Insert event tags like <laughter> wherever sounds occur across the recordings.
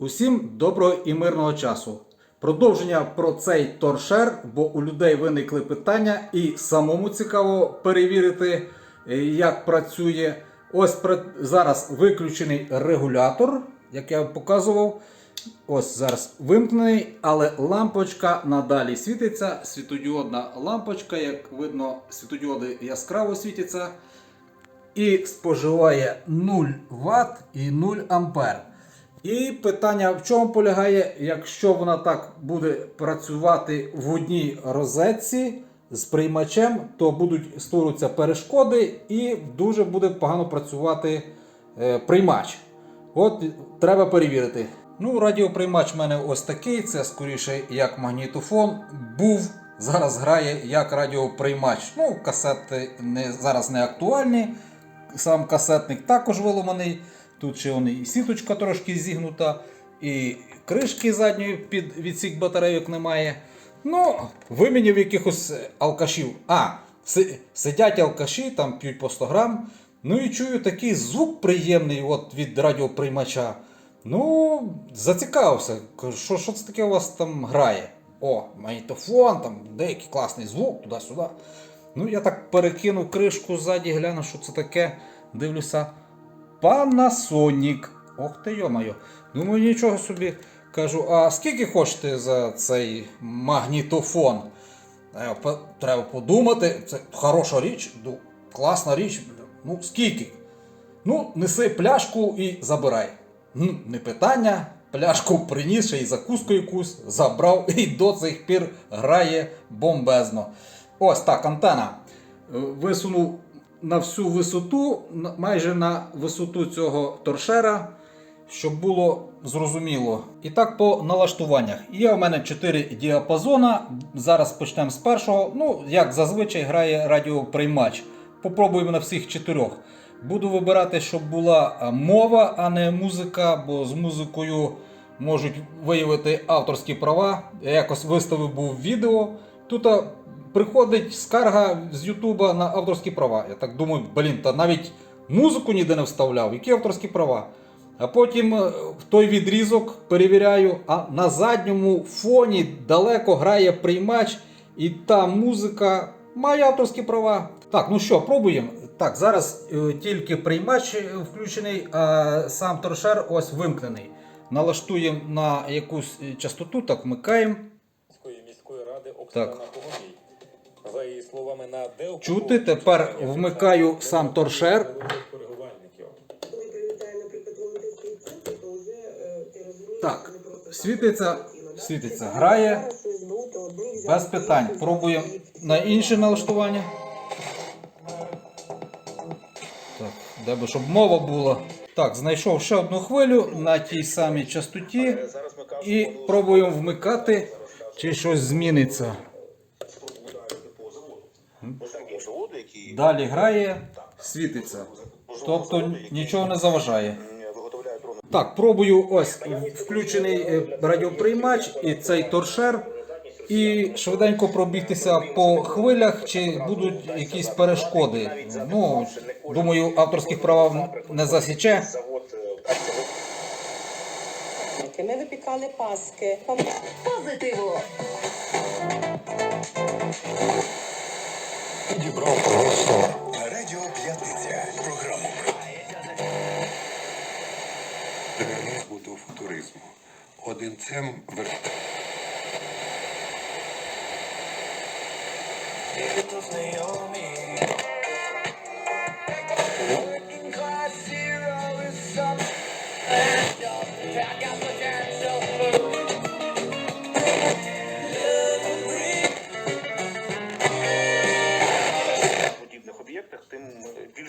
Усім доброго і мирного часу. Продовження про цей торшер, бо у людей виникли питання, і самому цікаво перевірити, е, як працює. Ось зараз виключений регулятор, як я показував. Ось зараз вимкнений, але лампочка надалі світиться. Світодіодна лампочка, як видно, світодіоди яскраво світяться і споживає 0 Вт і 0 Ампер. І питання в чому полягає, якщо вона так буде працювати в одній розетці з приймачем, то будуть створюватися перешкоди і дуже буде погано працювати е, приймач. От треба перевірити. Ну, радіоприймач в мене ось такий, це скоріше як магнітофон. Був, зараз грає як радіоприймач. Ну, касети не, зараз не актуальні. Сам касетник також виламаний. Тут ще вони і сіточка трошки зігнута, і кришки задньої під відсік батарейок немає. Ну, вимінів якихось алкашів. А, сидять алкаші, там п'ють по 100 грам. Ну і чую такий звук приємний от від радіоприймача. Ну, зацікавився. Що, що це таке у вас там грає? О, магнітофон, там деякий класний звук, туди-сюди. Ну, я так перекинув кришку ззаді, гляну, що це таке. Дивлюся. Panasonic. Ох ти йомайо. Думаю, нічого собі. Кажу, а скільки хочете за цей магнітофон? Треба подумати, це хороша річ, ну, класна річ. Ну, скільки? Ну, неси пляшку і забирай. Ну, не питання. Пляшку приніс ще й закуску якусь, забрав <laughs> і до цих пір грає бомбезно. Ось так, антена. Е, Висунув на всю висоту, майже на висоту цього торшера, щоб було зрозуміло. І так по налаштуваннях. Є у мене 4 діапазона. Зараз почнемо з першого. Ну, як зазвичай грає радіоприймач. Попробуємо на всіх чотирьох. Буду вибирати, щоб була мова, а не музика, бо з музикою можуть виявити авторські права. Я якось виставив був відео. Тут приходить скарга з Ютуба на авторські права. Я так думаю, блін, та навіть музику ніде не вставляв. Які авторські права? А потім е, в той відрізок перевіряю, а на задньому фоні далеко грає приймач, і та музика має авторські права. Так, ну що, пробуємо. Так, зараз е, тільки приймач е, включений, а сам торшер ось вимкнений. Налаштуємо на якусь частоту, так вмикаємо. Так. За її словами, на Чути, тепер вмикаю сам торшер. Коли прилітає, наприклад, волонтерський то вже е, Так, світиться, світиться, грає. Без питань. Пробуємо на інше налаштування. Так, де би щоб мова була. Так, знайшов ще одну хвилю на тій самій частоті. І пробуємо вмикати, чи щось зміниться. Далі грає, світиться. Тобто нічого не заважає. Так, пробую ось включений е, радіоприймач і цей торшер. І швиденько пробігтися по хвилях, чи будуть якісь перешкоди. Ну, думаю, авторських прав не засіче. Е, Ми випікали паски. Позитиво! Підібрав просто Радіо П'ятниця. Програму Вернемо до футуризму. Одинцем вер... подібних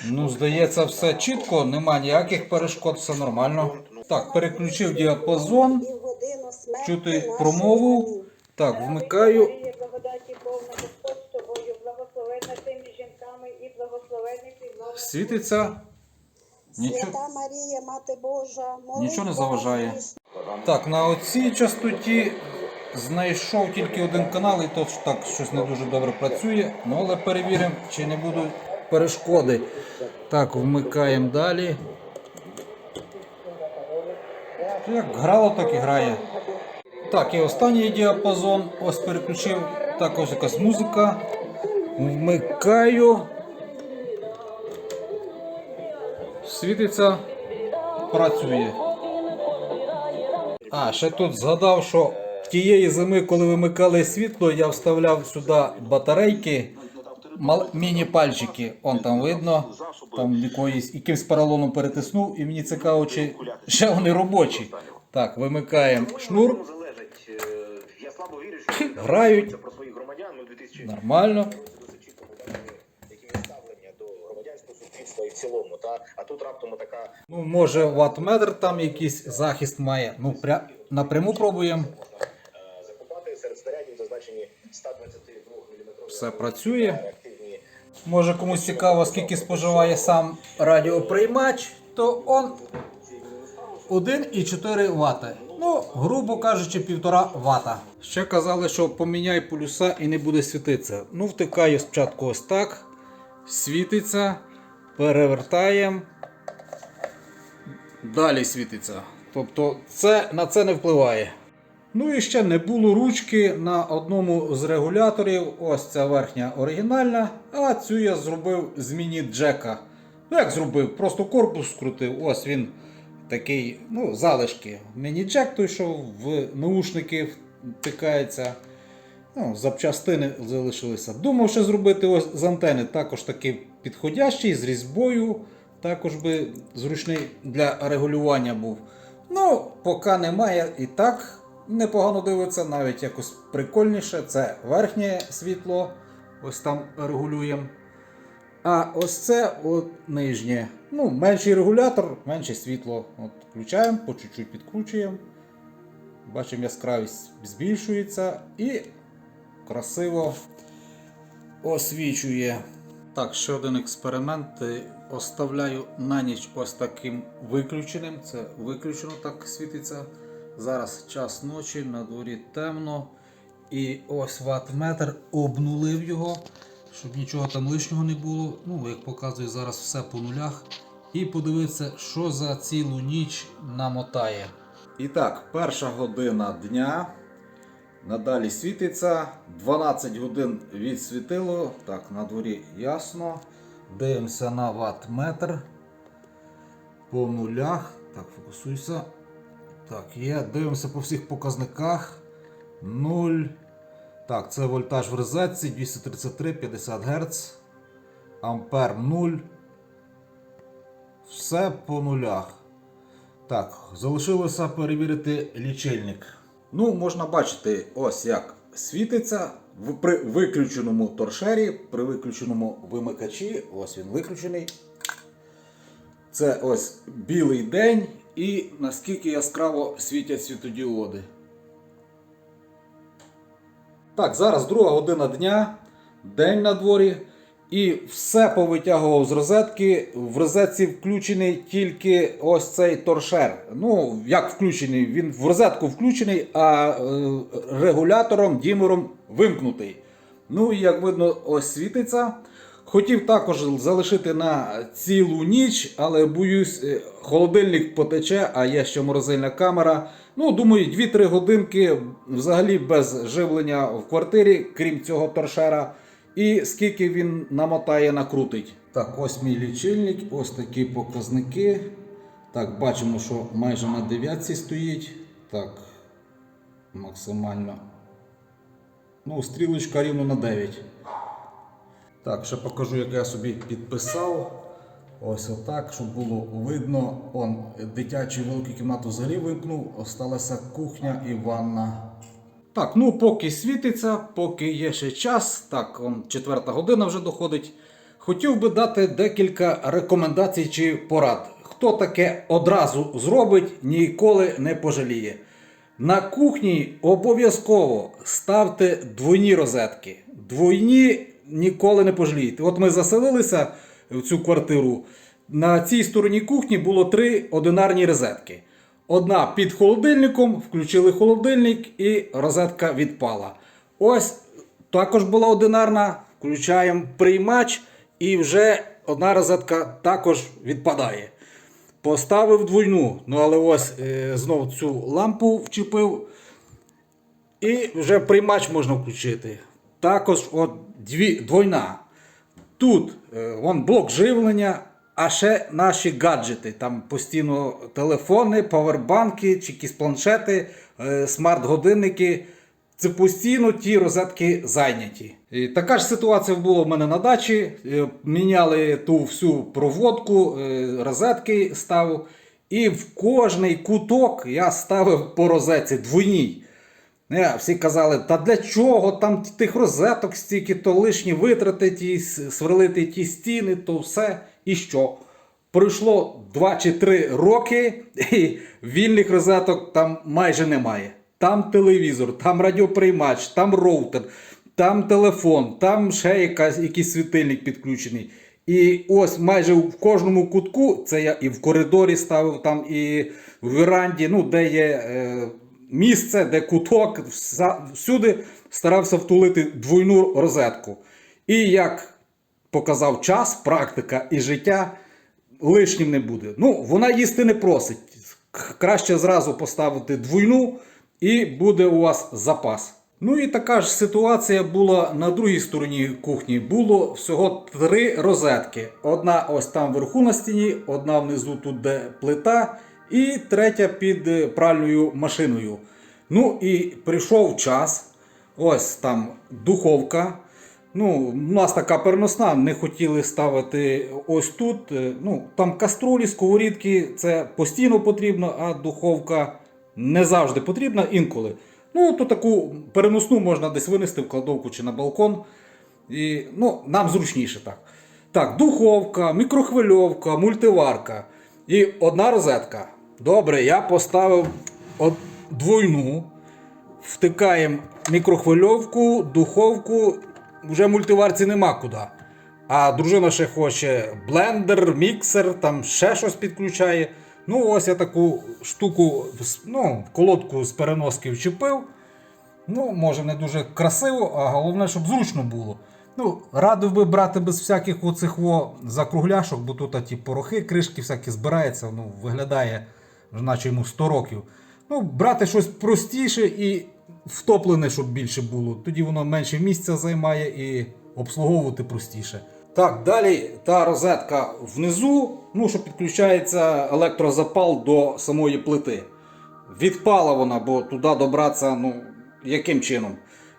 Ну, здається, все чітко, нема ніяких перешкод, все нормально. Так, переключив діапазон, чути промову. Так, вмикаю. Світиться. Нічого. Свята Марія, Мати Божа, Нічого не заважає. Так, на оцій частоті знайшов тільки один канал, і то так щось не дуже добре працює. Ну, але перевіримо, чи не будуть перешкоди. Так, вмикаємо далі. Як грало, так і грає. Так, і останній діапазон. Ось переключив. Також якась музика. Вмикаю. Світиться, працює. А, ще тут згадав, що тієї зими, коли вимикали світло, я вставляв сюди батарейки, мал- міні-пальчики. Он там видно, там якоїсь, якимсь поролоном перетиснув, і мені цікаво, чи ще вони робочі. Так, вимикаємо шнур, е, Я слабо вірю, що грають, про своїх громадян, ну 2000 нормально. і в цілому. Та а тут раптом така Ну, може, ватметр там якийсь захист має. Ну, пря... напряму пробуємо. Снарядів зазначені 122 мм. Все працює. Може комусь цікаво, скільки споживає сам радіоприймач, то он 1,4 Вт. Ну, грубо кажучи, 1,5 Вт. Ще казали, що поміняй полюса і не буде світитися. Ну, втикаю спочатку ось так. Світиться, перевертаємо. Далі світиться. Тобто це, на це не впливає. Ну і ще не було ручки на одному з регуляторів. Ось ця верхня оригінальна, а цю я зробив з міні-джека. Ну як зробив? Просто корпус скрутив. Ось він такий, ну, залишки. Міні-джек той, що в наушники втикається. Ну, запчастини залишилися. Думав, що зробити ось з антени також такий підходящий, з різьбою. Також би зручний для регулювання був. Ну, поки немає і так непогано дивиться, навіть якось прикольніше. Це верхнє світло, ось там регулюємо. А ось це от нижнє. Ну, менший регулятор, менше світло. От Включаємо, по чуть-чуть підкручуємо. Бачимо, яскравість збільшується і красиво освічує. Так, ще один експеримент. Е, Оставляю на ніч ось таким виключеним. Це виключено так світиться. Зараз час ночі, на дворі темно. І ось ватметр обнулив його, щоб нічого там лишнього не було. Ну, як показує, зараз все по нулях. І подивитися, що за цілу ніч намотає. І так, перша година дня. Надалі світиться. 12 годин відсвітило. Так, на дворі ясно. Дивимося на ватметр. По нулях. Так, фокусуйся. Так, є. Дивимося по всіх показниках. 0. Так, це вольтаж в розетці 233 50 Гц. Ампер 0. Все по нулях. Так, залишилося перевірити лічильник. Ну, можна бачити, ось як світиться в- при виключеному торшері, при виключеному вимикачі. Ось він виключений. Це ось білий день і наскільки яскраво світять світодіоди. Так, зараз друга година дня, день на дворі. І все повитягував з розетки. В розетці включений тільки ось цей торшер. Ну, як включений? Він в розетку включений, а е, регулятором, дімером вимкнутий. Ну і як видно, ось світиться. Хотів також залишити на цілу ніч, але боюсь, е, холодильник потече, а є ще морозильна камера. Ну, думаю, 2-3 годинки взагалі без живлення в квартирі, крім цього торшера. І скільки він намотає, накрутить. Так, ось мій лічильник, ось такі показники. Так, бачимо, що майже на 9 стоїть. Так, максимально. Ну, стрілочка рівно на 9. Так, ще покажу, як я собі підписав. Ось отак, щоб було видно. Он дитячу велику кімнату взагалі вимкнув, осталася кухня і ванна. Так, ну поки світиться, поки є ще час, так, он четверта година вже доходить. Хотів би дати декілька рекомендацій чи порад. Хто таке одразу зробить, ніколи не пожаліє. На кухні обов'язково ставте двойні розетки. Двойні ніколи не пожалієте. От ми заселилися в цю квартиру. На цій стороні кухні було три одинарні розетки. Одна під холодильником, включили холодильник і розетка відпала. Ось також була одинарна, включаємо приймач і вже одна розетка також відпадає. Поставив двойну, ну але ось е, знову цю лампу вчепив. І вже приймач можна включити. Також от дві, двойна. Тут е, вон блок живлення, а ще наші гаджети. Там постійно телефони, павербанки, чи якісь планшети, е, смарт-годинники. Це постійно ті розетки зайняті. І така ж ситуація була в мене на дачі. Е, Міняли ту всю проводку, розетки ставив. І в кожний куток я ставив по розетці двойній. Не, всі казали, та для чого там тих розеток стільки, то лишні витрати, сверлити ті стіни, то все. І що? Пройшло 2 чи 3 роки, і вільних розеток там майже немає. Там телевізор, там радіоприймач, там роутер, там телефон, там ще якась, якийсь світильник підключений. І ось майже в кожному кутку, це я і в коридорі ставив, там і в веранді, ну, де є е, місце, де куток, всюди старався втулити двойну розетку. І як показав час, практика і життя, лишнім не буде. Ну, вона їсти не просить. Краще зразу поставити двойну, і буде у вас запас. Ну і така ж ситуація була на другій стороні кухні. Було всього три розетки. Одна ось там вверху на стіні, одна внизу тут де плита, і третя під е, пральною машиною. Ну і прийшов час. Ось там духовка. Ну, у нас така переносна, не хотіли ставити ось тут. Е, Ну, там каструлі, сковорідки, це постійно потрібно, а духовка не завжди потрібна інколи. Ну, то таку переносну можна десь винести в кладовку чи на балкон. І, ну, нам зручніше так. Так, духовка, мікрохвильовка, мультиварка. І одна розетка. Добре, я поставив от двойну. Втикаємо мікрохвильовку, духовку, вже мультиварці нема куди. А дружина ще хоче блендер, міксер, там ще щось підключає. Ну, ось я таку штуку, ну, колодку з переноски вчепив. Ну, може, не дуже красиво, а головне, щоб зручно було. Ну, радив би брати без всяких оцих закругляшок, бо тут ті порохи, кришки всякі збираються, ну, виглядає, вже йому 100 років. Ну, брати щось простіше і втоплене, щоб більше було. Тоді воно менше місця займає і обслуговувати простіше. Так, далі та розетка внизу, ну, що підключається електрозапал до самої плити. Відпала вона, бо туди добратися, ну, яким чином?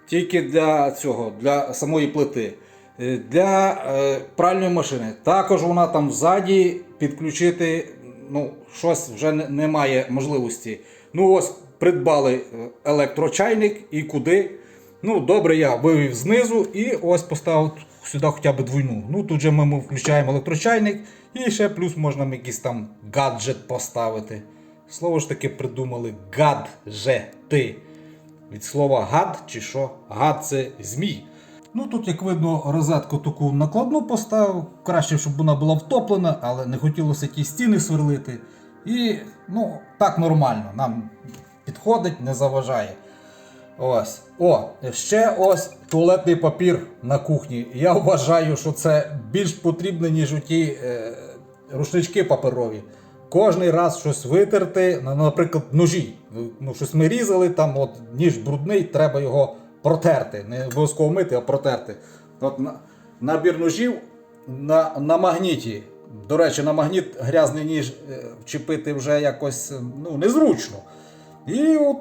Тільки для цього, для самої плити. Е, Для е, пральної машини. Також вона там взаді підключити, ну, щось вже немає можливості. Ну ось придбали е, електрочайник і куди. Ну, добре, я вивів знизу і ось поставив сюди хоча б двойну. Ну, тут же ми, ми включаємо електрочайник і ще плюс можна якийсь там гаджет поставити. Слово ж таки придумали гаджети. Від слова гад чи що? Гад це змій. Ну тут, як видно, розетку таку накладну поставив. Краще, щоб вона була втоплена, але не хотілося ті стіни сверлити. І ну, так нормально. Нам підходить, не заважає. Ось. О, ще ось туалетний папір на кухні. Я вважаю, що це більш потрібно, ніж ті е, рушнички паперові. Кожний раз щось витерти, наприклад, ножі. Ну, щось ми різали, там от ніж брудний, треба його протерти. Не обов'язково мити, а протерти. От набір ножів на, на магніті. До речі, на магніт грязний ніж е, вчепити вже якось е, ну, незручно. І от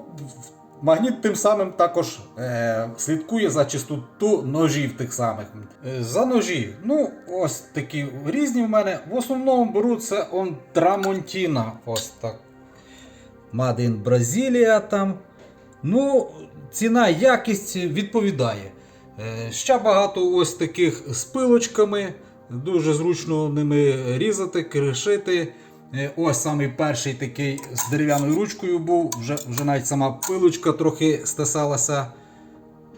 магніт тим самим також е, слідкує за чистоту ножів тих самих. Е, за ножі. Ну, ось такі різні в мене. В основному беру це он Трамонтіна. Ось так. In Бразилія там. Ну, ціна, якість відповідає. Е, Ще багато ось таких з пилочками. Дуже зручно ними різати, кришити. Е, Ось самий перший такий з дерев'яною ручкою був. Вже, вже навіть сама пилочка трохи стисалася.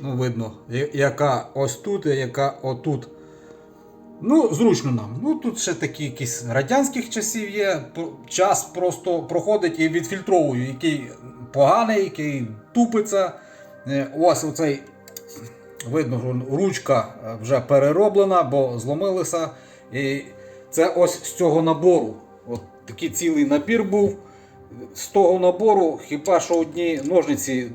Ну, видно, яка ось тут, яка отут. Ну, зручно нам. Ну, тут ще такі якісь радянських часів є. Час просто проходить і відфільтровую, який поганий, який тупиться. Е, Ось оцей, видно, ручка е, вже перероблена, бо зломилася. І це ось з цього набору. От такий цілий набір був. З того набору хіба що одні ножниці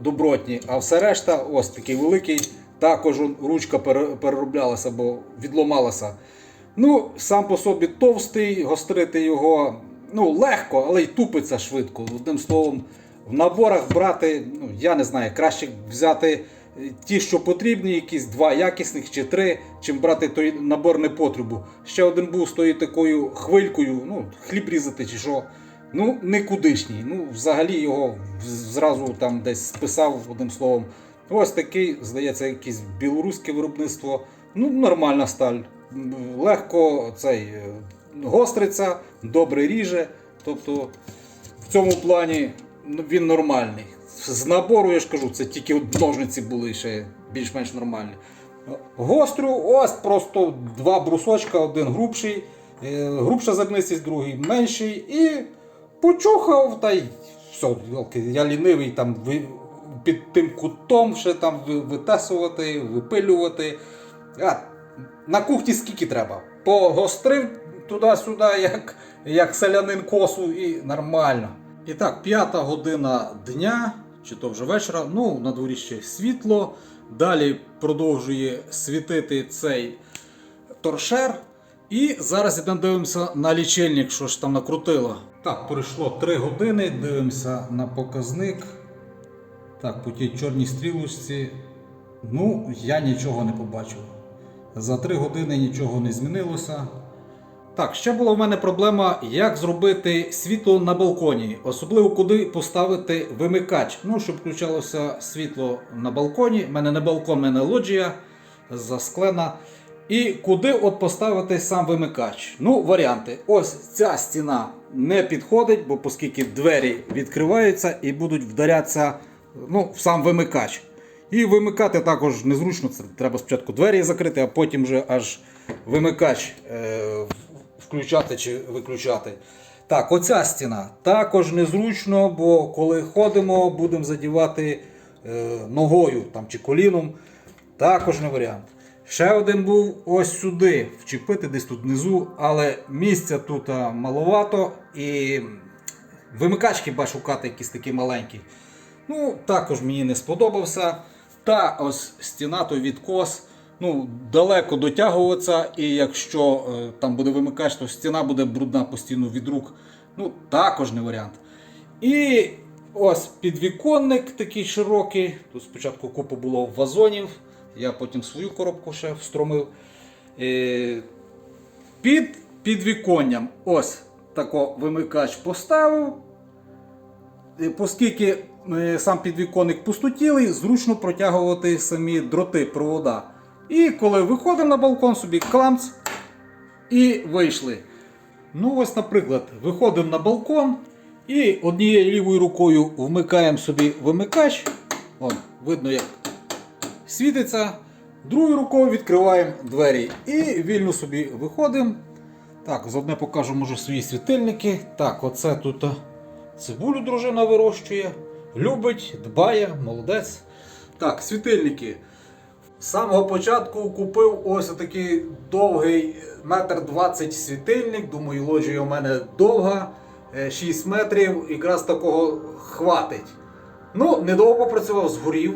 добротні, а все решта, ось такий великий, також ручка перероблялася, бо відломалася. Ну, сам по собі товстий, гострити його ну, легко, але й тупиться швидко. Одним словом, в наборах брати, ну, я не знаю, краще взяти е, ті, що потрібні, якісь два якісних чи три, чим брати той набор непотребу. Ще один був з тою такою хвилькою, ну, хліб різати чи що. Ну, никудишній. Ну, взагалі його зразу там десь списав одним словом. Ось такий, здається, якесь білоруське виробництво. Ну, нормальна сталь. Легко цей е, гостриться, добре ріже. Тобто в цьому плані він нормальний. З набору, я ж кажу, це тільки ножниці були ще більш-менш нормальні. Гострю, ось просто два брусочка, один грубший, е, грубша загнистість, другий менший. І почухав, та й все, я лінивий там під тим кутом ще там витесувати, випилювати. А, на кухні скільки треба? Погострив туди-сюди, як, як селянин косу, і нормально. І так, п'ята година дня, чи то вже вечора, ну, на дворі ще світло. Далі продовжує світити цей торшер. І зараз ідемо дивимося на лічильник, що ж там накрутило. Так, пройшло 3 години, дивимося на показник. Так, по тій чорній стрілочці. Ну, я нічого не побачив. За 3 години нічого не змінилося. Так, ще була в мене проблема, як зробити світло на балконі, особливо куди поставити вимикач. Ну, щоб включалося світло на балконі. У мене не балкон, у мене лоджія засклена. І куди от поставити сам вимикач? Ну, варіанти. Ось ця стіна не підходить, бо оскільки двері відкриваються і будуть вдарятися ну, в сам вимикач. І вимикати також незручно. Це треба спочатку двері закрити, а потім вже аж вимикач е, включати чи виключати. Так, оця стіна також незручно, бо коли ходимо, будемо задівати е, ногою там, чи коліном. Також не варіант. Ще один був ось сюди, вчепити десь тут внизу, але місця тут маловато і вимикач хіба шукати якийсь такий маленький. Ну, також мені не сподобався. Та ось стіна, той відкос. Ну, далеко дотягуватися, і якщо е, там буде вимикач, то стіна буде брудна постійно від рук. Ну, також не варіант. І ось підвіконник такий широкий. Тут спочатку купа було вазонів, я потім свою коробку ще встромив. Е, Під підвіконням ось тако вимикач поставив. Е, Оскільки сам підвіконник пустотілий, зручно протягувати самі дроти, провода. І коли виходимо на балкон, собі кламц і вийшли. Ну, ось, наприклад, виходимо на балкон і однією лівою рукою вмикаємо собі вимикач. Вон, видно, як світиться. Другою рукою відкриваємо двері і вільно собі виходимо. Так, заодно покажу, може, свої світильники. Так, оце тут цибулю дружина вирощує. Любить, дбає, молодець. Так, світильники. З самого початку купив ось такий довгий метр двадцять світильник. Думаю, лоджія у мене довга, е, 6 метрів, якраз такого хватить. Ну, недовго попрацював, згорів.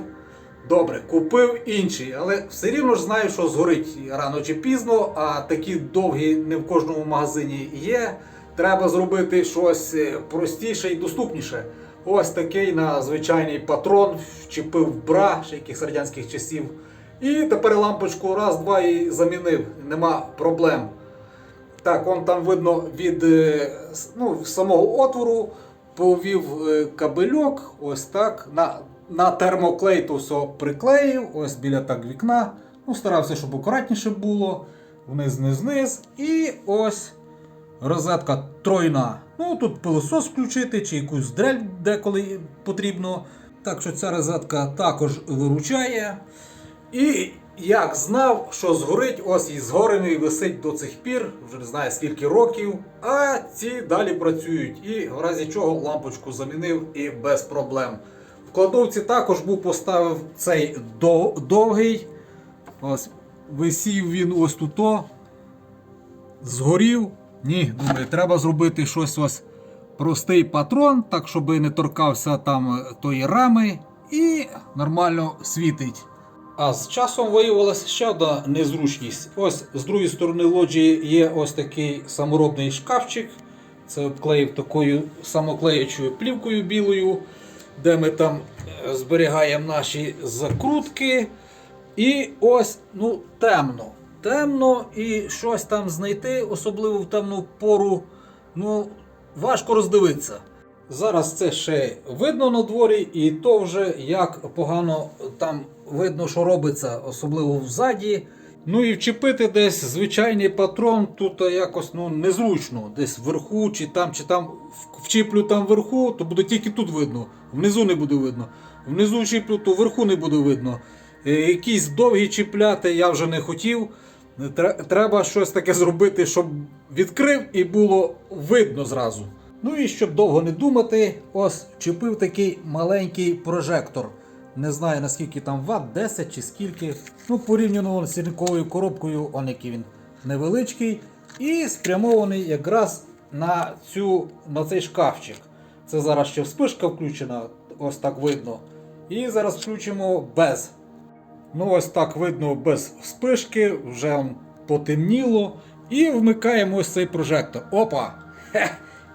Добре, купив інший, але все рівно ж знаю, що згорить рано чи пізно, а такі довгі не в кожному магазині є. Треба зробити щось е, простіше і доступніше. Ось такий на звичайний патрон, вчепив бра ще якихось радянських часів. І тепер лампочку раз-два і замінив. Нема проблем. Так, он там видно від е, ну, самого отвору повів е, кабельок, ось так. На, на термоклей то все приклеїв, ось біля так вікна. Ну, старався, щоб акуратніше було. Вниз, вниз, вниз. І ось розетка тройна. Ну, тут пилосос включити чи якусь дрель деколи потрібно. Так що ця розетка також виручає. І як знав, що згорить, ось і згорений висить до цих пір, вже не знаю скільки років. А ці далі працюють. І в разі чого лампочку замінив і без проблем. В кладовці також був поставив цей довгий. Ось висів він ось тут. Згорів. Ні, думаю, треба зробити щось ось простий патрон, так щоб не торкався там тої рами і нормально світить. А з часом виявилася ще одна незручність. Ось з другої сторони лоджії є ось такий саморобний шкафчик. Це обклеїв такою самоклеючою плівкою білою, де ми там е, зберігаємо наші закрутки. І ось ну, темно. Темно і щось там знайти, особливо в темну пору, ну, важко роздивитися. Зараз це ще видно на дворі, і то вже як погано там видно, що робиться, особливо взаді. Ну і вчепити десь звичайний патрон тут якось ну, незручно. Десь вверху, чи там, чи там вчіплю там вверху, то буде тільки тут видно. Внизу не буде видно. Внизу чіплю, то вверху не буде видно. Е, Якісь довгі чіпляти я вже не хотів. Треба щось таке зробити, щоб відкрив і було видно зразу. Ну і щоб довго не думати, ось чіпив такий маленький прожектор. Не знаю наскільки там ватт, 10 чи скільки. Ну, порівняно з сірниковою коробкою, он який він невеличкий. І спрямований якраз на, цю, на цей шкафчик. Це зараз ще вспишка включена, ось так видно. І зараз включимо без. Ну, ось так видно без вспишки, вже потемніло. І вмикаємо ось цей прожектор. Опа! Хе!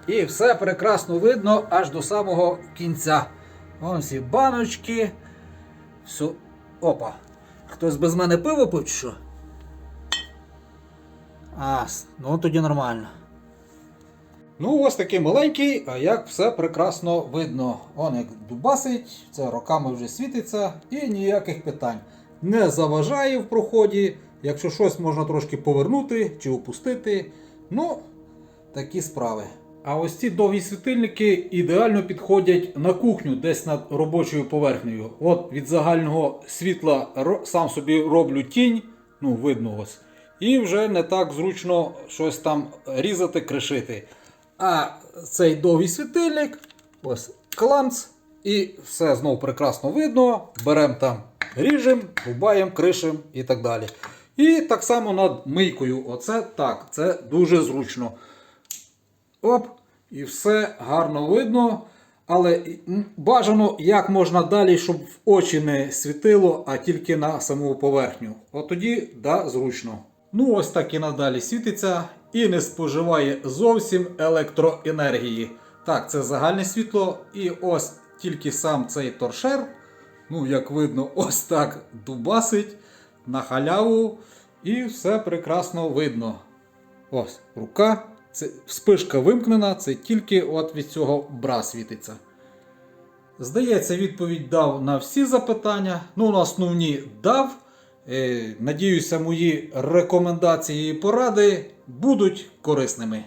І все прекрасно видно аж до самого кінця. Вон всі баночки. Все. Опа. Хтось без мене пиво пив чи що? А, ну тоді нормально. Ну, ось такий маленький, а як все прекрасно видно. Он як дубасить, це роками вже світиться і ніяких питань. Не заважає в проході. Якщо щось можна трошки повернути чи опустити. Ну, такі справи. А ось ці довгі світильники ідеально підходять на кухню, десь над робочою поверхнею. От від загального світла сам собі роблю тінь, ну видно ось. І вже не так зручно щось там різати, кришити. А цей довгий світильник, ось кланц, і все знову прекрасно видно. Беремо там, ріжемо, рубаємо, кришимо і так далі. І так само над мийкою. Оце так, це дуже зручно. Оп, і все гарно видно. Але бажано як можна далі, щоб в очі не світило, а тільки на саму поверхню. От тоді да, зручно. Ну, ось так і надалі світиться і не споживає зовсім електроенергії. Так, це загальне світло, і ось тільки сам цей торшер. Ну, як видно, <laughs> ось так дубасить на халяву, і все прекрасно видно. Ось рука. Це Спишка вимкнена, це тільки от від цього бра світиться. Здається, відповідь дав на всі запитання. Ну, на основні дав. Е, надіюся, мої рекомендації і поради будуть корисними.